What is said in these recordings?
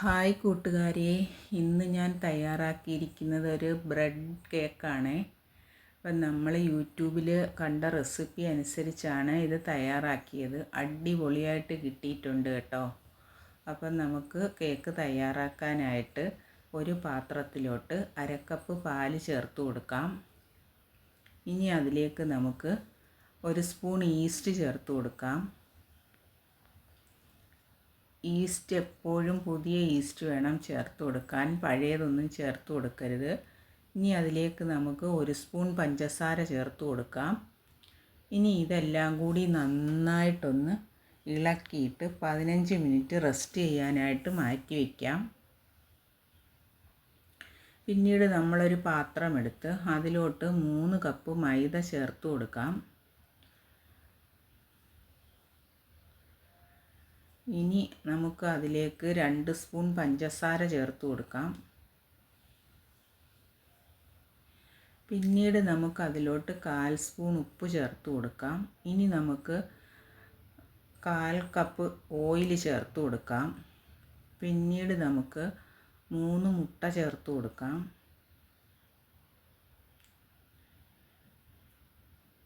Hi കൂട്ടുകാരെ. ഇന്ന് ഞാൻ തയ്യാറാക്കിയിരിക്കുന്നത് ഒരു ബ്രെഡ് കേക്കാണ്. അപ്പം നമ്മൾ യൂട്യൂബിൽ കണ്ട റെസിപ്പി അനുസരിച്ചാണ് ഇത് തയ്യാറാക്കിയത്. അടിപൊളിയായിട്ട് കിട്ടിയിട്ടുണ്ട് കേട്ടോ. അപ്പം നമുക്ക് കേക്ക് തയ്യാറാക്കാനായിട്ട് ഒരു പാത്രത്തിലോട്ട് അരക്കപ്പ് പാൽ ചേർത്ത് കൊടുക്കാം. ഇനി അതിലേക്ക് നമുക്ക് ഒരു സ്പൂൺ ഈസ്റ്റ് ചേർത്ത് കൊടുക്കാം. ഈസ്റ്റ് എപ്പോഴും പുതിയ ഈസ്റ്റ് വേണം ചേർത്ത് കൊടുക്കാൻ. പഴയതൊന്നും ചേർത്ത് കൊടുക്കരുത്. ഇനി അതിലേക്ക് നമുക്ക് ഒരു സ്പൂൺ പഞ്ചസാര ചേർത്ത് കൊടുക്കാം. ഇനി ഇതെല്ലാം കൂടി നന്നായിട്ടൊന്ന് ഇളക്കിയിട്ട് പതിനഞ്ച് മിനിറ്റ് റെസ്റ്റ് ചെയ്യാനായിട്ട് മാറ്റി വയ്ക്കാം പിന്നീട് നമ്മളൊരു പാത്രമെടുത്ത് അതിലോട്ട് മൂന്ന് കപ്പ് മൈദ ചേർത്ത് കൊടുക്കാം. ഇനി നമുക്ക് അതിലേക്ക് രണ്ട് സ്പൂൺ പഞ്ചസാര ചേർത്ത് കൊടുക്കാം. പിന്നീട് നമുക്ക് അതിലോട്ട് കാൽ സ്പൂൺ ഉപ്പ് ചേർത്ത് കൊടുക്കാം. ഇനി നമുക്ക് കാൽ കപ്പ് ഓയിൽ ചേർത്ത് കൊടുക്കാം. പിന്നീട് നമുക്ക് മൂന്ന് മുട്ട ചേർത്ത് കൊടുക്കാം.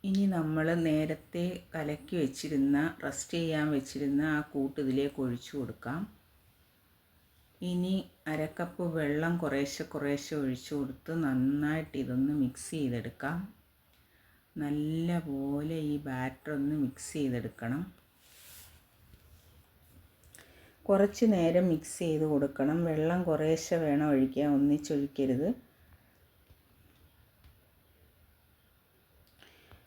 ഇനി നമ്മൾ നേരത്തെ കലക്കി വെച്ചിരുന്ന റസ്റ്റ് ചെയ്യാൻ വെച്ചിരുന്ന ആ കൂട്ട് ഇതിലേക്ക് ഒഴിച്ചു കൊടുക്കാം. ഇനി അരക്കപ്പ് വെള്ളം കുറേശ്ശെ കുറേശ്ശെ ഒഴിച്ചു കൊടുത്ത് നന്നായിട്ട് ഇതൊന്ന് മിക്സ് ചെയ്തെടുക്കാം. നല്ല പോലെ ഈ ബാറ്റർ ഒന്ന് മിക്സ് ചെയ്തെടുക്കണം. കുറച്ച് നേരം മിക്സ് ചെയ്ത് കൊടുക്കണം. വെള്ളം കുറേശ്ശെ വേണം ഒഴിക്കാൻ ഒന്നിച്ചൊഴിക്കരുത്.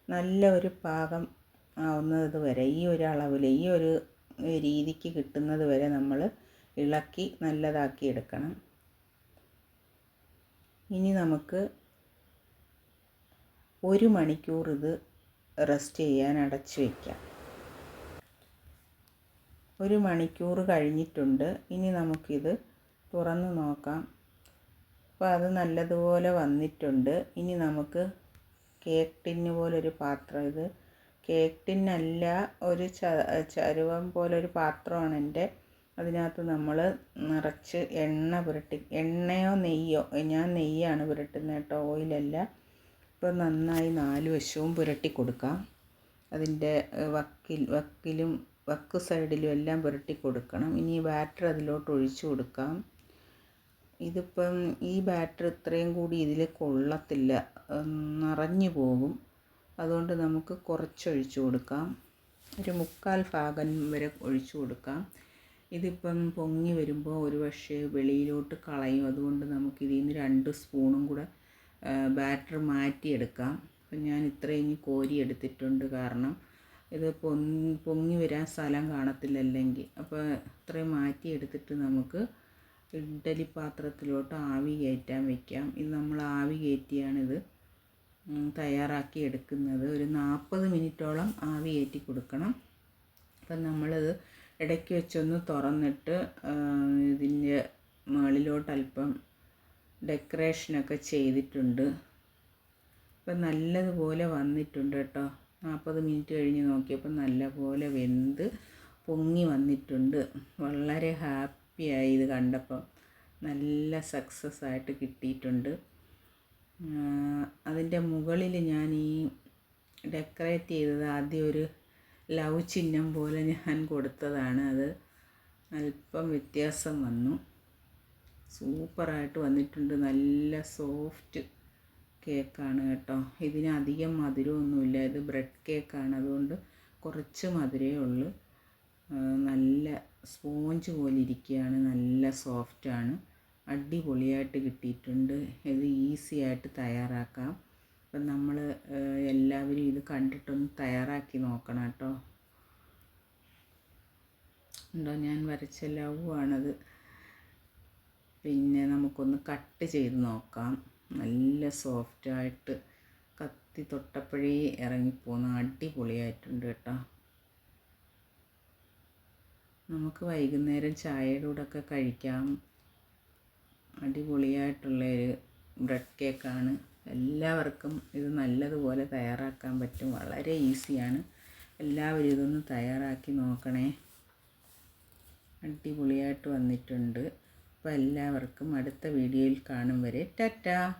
നല്ല ഒരു പാകം ആവുന്നത് വരെ ഈ ഒരു അളവിൽ ഈ ഒരു രീതിക്ക് കിട്ടുന്നത് വരെ നമ്മൾ ഇളക്കി നല്ലതാക്കി എടുക്കണം. ഇനി നമുക്ക് ഒരു മണിക്കൂർ ഇത് റെസ്റ്റ് ചെയ്യാൻ അടച്ചു വയ്ക്കാം ഒരു മണിക്കൂർ കഴിഞ്ഞിട്ടുണ്ട്. ഇനി നമുക്കിത് തുറന്ന് നോക്കാം. അപ്പോൾ അത് നല്ലതുപോലെ വന്നിട്ടുണ്ട്. ഇനി നമുക്ക് കേക്ക് ടിന്ന് പോലൊരു പാത്രം ഇത്. കേക്ക് ടിന്നല്ല ഒരു ചരുവം പോലൊരു പാത്രമാണ് എന്റെ. അതിനകത്ത് നമ്മൾ നിറച്ച് എണ്ണ പുരട്ടി എണ്ണയോ നെയ്യോ ഞാൻ നെയ്യാണ് പുരട്ടുന്നത് കേട്ടോ ഓയിലല്ല. ഇപ്പോൾ നന്നായി നാല് വശവും പുരട്ടി കൊടുക്കാം. അതിന്റെ വക്കിൽ വക്കിലും വക്ക് സൈഡിലും എല്ലാം പുരട്ടി കൊടുക്കണം. ഇനി ബാറ്റർ അതിലോട്ട് ഒഴിച്ചു കൊടുക്കാം. ഇതിപ്പം ഈ ബാറ്റർ ഇത്രയും കൂടി ഇതിൽ കൊള്ളത്തില്ല. നിറഞ്ഞു പോകും. അതുകൊണ്ട് നമുക്ക് കുറച്ചൊഴിച്ചു കൊടുക്കാം. ഒരു മുക്കാൽ ഭാഗം വരെ ഒഴിച്ചു കൊടുക്കാം. ഇതിപ്പം പൊങ്ങി വരുമ്പോൾ ഒരു പക്ഷേ വെളിയിലോട്ട് കളയും. അതുകൊണ്ട് നമുക്ക് ഇതിൽ നിന്ന് രണ്ട് സ്പൂണും കൂടെ ബാറ്റർ മാറ്റിയെടുക്കാം. അപ്പം ഞാൻ ഇത്രയും ഇനി കോരി എടുത്തിട്ടുണ്ട് കാരണം ഇത് പൊങ്ങി വരാൻ സ്ഥലം കാണത്തില്ല അല്ലെങ്കിൽ അപ്പോൾ ഇത്രയും മാറ്റിയെടുത്തിട്ട് നമുക്ക് ഇഡ്ഡലി പാത്രത്തിലോട്ട് ആവി കയറ്റാൻ വയ്ക്കാം ഇത് നമ്മൾ ആവി കയറ്റിയാണിത് തയ്യാറാക്കി എടുക്കുന്നത്. ഒരു നാൽപ്പത് മിനിറ്റോളം ആവി കയറ്റി കൊടുക്കണം. അപ്പം നമ്മളിത് ഇടയ്ക്ക് വെച്ചൊന്ന് തുറന്നിട്ട് ഇതിന്റെ മുകളിലോട്ട് അല്പം ഡെക്കറേഷനൊക്കെ ചെയ്തിട്ടുണ്ട്. ഇപ്പം നല്ലതുപോലെ വന്നിട്ടുണ്ട് കേട്ടോ. നാൽപ്പത് മിനിറ്റ് കഴിഞ്ഞ് നോക്കിയപ്പോൾ നല്ലപോലെ വെന്ത് പൊങ്ങി വന്നിട്ടുണ്ട്. വളരെ ഹാപ്പി ഹാപ്പിയായി ഇത് കണ്ടപ്പം. നല്ല സക്സസ് ആയിട്ട് കിട്ടിയിട്ടുണ്ട്. അതിന്റെ മുകളിൽ ഞാൻ ഈ ഡെക്കറേറ്റ് ചെയ്തത് ആദ്യം ഒരു ലവ് ചിഹ്നം പോലെ ഞാൻ കൊടുത്തതാണ് അത്. അല്പം വ്യത്യാസം വന്നു. സൂപ്പറായിട്ട് വന്നിട്ടുണ്ട്. നല്ല സോഫ്റ്റ് കേക്കാണ് കേട്ടോ. ഇതിന് അധികം മധുരമൊന്നുമില്ല. ഇത് ബ്രെഡ് കേക്കാണ് അതുകൊണ്ട് കുറച്ച് മധുരമേ ഉള്ളൂ. നല്ല സ്പോഞ്ച് പോലെ ഇരിക്കുകയാണ് നല്ല സോഫ്റ്റാണ് അടിപൊളിയായിട്ട് കിട്ടിയിട്ടുണ്ട്. ഇത് ഈസി ആയിട്ട് തയ്യാറാക്കാം. അപ്പം നമ്മൾ എല്ലാവരും ഇത് കണ്ടിട്ടൊന്ന് തയ്യാറാക്കി നോക്കണം കേട്ടോ. ഉണ്ടോ ഞാൻ വരച്ച ലവാണത്. പിന്നെ നമുക്കൊന്ന് കട്ട് ചെയ്ത് നോക്കാം. നല്ല സോഫ്റ്റായിട്ട് കത്തി തൊട്ടപ്പോഴേ ഇറങ്ങിപ്പോകുന്ന അടിപൊളിയായിട്ടുണ്ട് കേട്ടോ. നമുക്ക് വൈകുന്നേരം ചായയുടെ കൂടെയൊക്കെ കഴിക്കാം. അടിപൊളിയായിട്ടുള്ള ഒരു ബ്രെഡ് കേക്കാണ്. എല്ലാവർക്കും ഇത് നല്ലതുപോലെ തയ്യാറാക്കാൻ പറ്റും. വളരെ ഈസിയാണ്. എല്ലാവരും ഇതൊന്ന് തയ്യാറാക്കി നോക്കണേ. അടിപൊളിയായിട്ട് വന്നിട്ടുണ്ട്. അപ്പോൾ എല്ലാവർക്കും അടുത്ത വീഡിയോയിൽ കാണും വരെ. ടാറ്റാ!